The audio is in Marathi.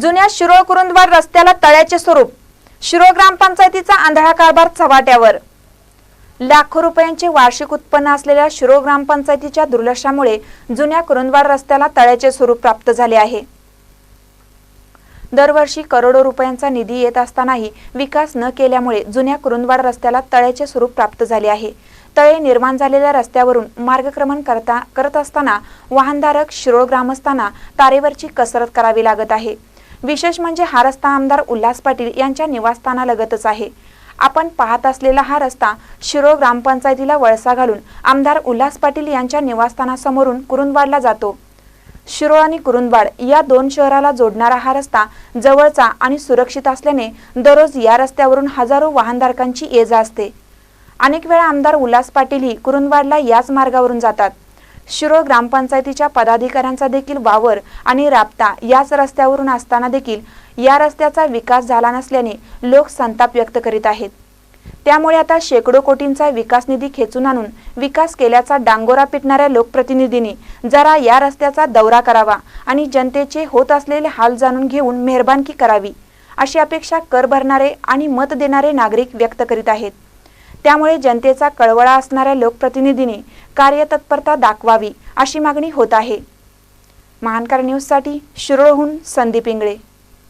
जुन्या शिरोळ कुरुंदवाड रस्त्याला तळ्याचे स्वरूप शिरोळ ग्रामपंचायतीचा आंधळा कारभार चव्हाट्यावर. लाखो रुपयांचे वार्षिक उत्पन्न असलेल्या शिरोळ ग्रामपंचायतीच्या दुर्लक्षामुळे जुन्या कुरुंदवाड रस्त्याला तळ्याचे स्वरूप प्राप्त झाले आहे. दरवर्षी करोडो रुपयांचा निधी येत असतानाही विकास न केल्यामुळे जुन्या कुरुंदवाड रस्त्याला तळ्याचे स्वरूप प्राप्त झाले आहे. तळे निर्माण झालेल्या रस्त्यावरून मार्गक्रमण करता करत असताना वाहनधारक शिरोळ ग्रामस्थांना तारेवरची कसरत करावी लागत आहे. विशेष म्हणजे हा रस्ता आमदार उल्हास पाटील यांच्या निवासस्थानालगतच आहे. आपण पाहत असलेला हा रस्ता शिरो ग्रामपंचायतीला वळसा घालून आमदार उल्हास पाटील यांच्या निवासस्थानासमोरून कुरुंदवाडला जातो. शिरोळ आणि कुरुंदवाड या दोन शहराला जोडणारा हा रस्ता जवळचा आणि सुरक्षित असल्याने दररोज या रस्त्यावरून हजारो वाहनधारकांची ये जा असते. अनेक वेळा आमदार उल्हास पाटीलही कुरुंदवाडला याच मार्गावरून जातात. शिरोळ ग्रामपंचायतीच्या पदाधिकाऱ्यांचा देखील वावर आणि राबता याच रस्त्यावरून असताना देखील या रस्त्याचा विकास झाला नसल्याने लोक संताप व्यक्त करीत आहेत. त्यामुळे आता शेकडो कोटींचा विकास निधी खेचून आणून विकास केल्याचा डांगोरा पिटणाऱ्या लोकप्रतिनिधींनी जरा या रस्त्याचा दौरा करावा आणि जनतेचे होत असलेले हाल जाणून घेऊन मेहरबानकी करावी अशी अपेक्षा कर भरणारे आणि मत देणारे नागरिक व्यक्त करीत आहेत. त्यामुळे जनतेचा कळवळा असणाऱ्या लोकप्रतिनिधींनी कार्यतत्परता दाखवावी अशी मागणी होत आहे. महानकार न्यूजसाठी शिरोळहून संदीप इंगळे.